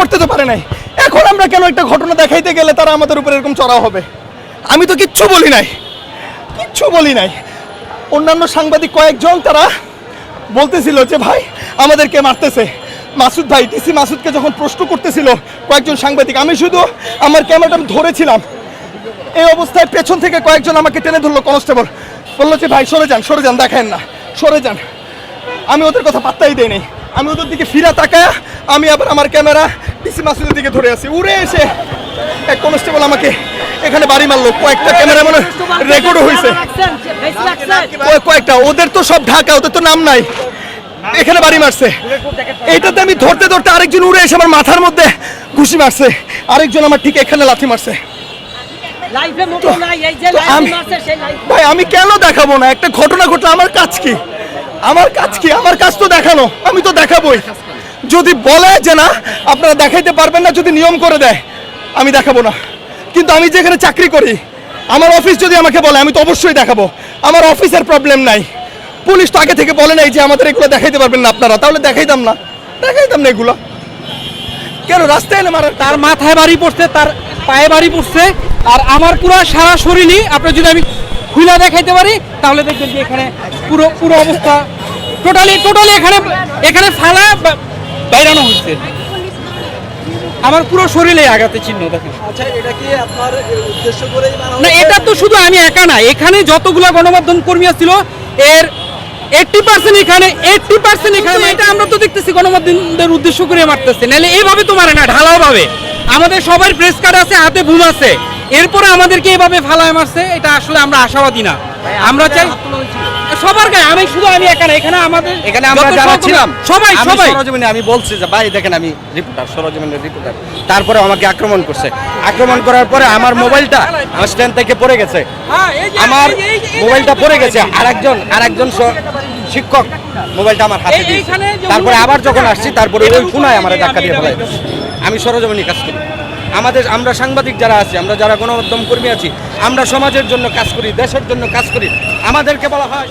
করতে তো পারে নাই। এখন আমরা কেন একটা ঘটনা দেখাইতে গেলে তারা আমাদের উপর এরকম চড়াও হবে? আমি তো কিচ্ছু বলি নাই। কিচ্ছু বলি নাই। অন্যান্য সাংবাদিক কয়েকজন তারা বলতেছিল যে, ভাই আমাদেরকে মারতেছে? মাসুদ ভাই, টিসি মাসুদকে যখন প্রশ্ন করতেছিল কয়েকজন সাংবাদিক, আমি শুধু আমার ক্যামেরাটা ধরেছিলাম। এই অবস্থায় পেছন থেকে কয়েকজন আমাকে টেনে ধরলো কনস্টেবল। বলল যে, ভাই, সরে যান সরে যান, দেখেন না, সরে যান। আমি ওদের কথা পাত্তাই দেই আমি ওদের দিকে ফিরা তাকায় আমি আবার আমার ক্যামেরা ডিসি মাসুদের দিকে ধরে আছি। উড়ে এসে এক কনস্টেবল আমাকে এখানে বাড়ি মারলো। কয়েকটা ক্যামেরা মনে রেকর্ডও হয়েছে কয়েকটা। ওদের তো সব ঢাকা ওদের তো নাম নাই। এখানে বাড়ি মারছে। এইটাতে আমি ধরতে ধরতে আরেকজন উড়ে এসে আমার মাথার মধ্যে ঘুষি মারছে। আরেকজন আমার ঠিক এখানে লাথি মারছে। ভাই আমি কেন দেখাবো না? একটা ঘটনা ঘটলে। আমার কাজ কি? আমার কাজ কি? আমার কাজ তো দেখানো। আমি তো দেখাবোই। যদি বলে যে না, আপনারা দেখাইতে পারবেন না, যদি নিয়ম করে দেয়, আমি দেখাবো না। কিন্তু আমি যেখানে চাকরি করি, আমার অফিস যদি আমাকে বলে, আমি তো অবশ্যই দেখাবো। আমার অফিসের প্রবলেম নাই। পুলিশ তো আগে থেকে বলে নাই যে আমাদের এগুলো দেখাইতে পারবেন না আপনারা। তাহলে দেখাইতাম না। দেখাইতাম না এগুলো। কেন, রাস্তায় এনে মারার তার মাথায় বাড়ি পড়ছে, তার পায়ে বাড়ি পড়ছে, আর আমার পুরো সারা শরীরই আপনার যদি আমি খুলে দেখাইতে পারি, তাহলে দেখবেন যে এখানে পুরো পুরো অবস্থা টোটালি টোটালি এখানে এখানে ফালা বা- বাইরানো হচ্ছে আমার পুরো শরীরে আঘাতে চিহ্ন দেখেন। আচ্ছা এটা কি আপনার উদ্দেশ্য করেই না এটা তো শুধু আমি একা না এখানে যতগুলো গণমাধ্যম কর্মী ছিল এর এইটটি পার্সেন্ট এখানে এইটটি পার্সেন্ট এখানে এটা আমরা তো দেখতেছি গণমাধ্যমদের উদ্দেশ্য করে মারতেছে। নাহলে এইভাবে তো মারে না ঢালাও ভাবে। আমাদের সবার প্রেস কার্ড আছে হাতে বুম আছে। এরপরে আমাদেরকে এভাবে ফালায় মারছে এটা আসলে আমরা আশাবাদী না। আমরা চাই সবার গায়ে আমি শুধু আমি একা না এখানে আমাদের এখানে আমরা যারা ছিলাম সবাই সবাই। সরজমিনে আমি বলছি যে ভাই দেখেন আমি রিপোর্টার সরজমিনের রিপোর্টার তারপরে আমাকে আক্রমণ করছে। আক্রমণ করার পরে আমার মোবাইলটা আমার স্ট্যান্ড থেকে পড়ে গেছে। হ্যাঁ, আমার মোবাইলটা পড়ে গেছে। আরেকজন আরেকজন শিক্ষক মোবাইলটা আমার হাতে দিয়েছে। তারপরে আবার যখন আসছি তারপরে ওই খুনায় আমার আমি ধাক্কা দিয়ে ফেলাই আমি সরজমিনী কাজ করি। আমাদের, আমরা সাংবাদিক যারা আছি, আমরা যারা গণমাধ্যম কর্মী আছি, আমরা সমাজের জন্য কাজ করি, দেশের জন্য কাজ করি, আমাদেরকে বলা হয়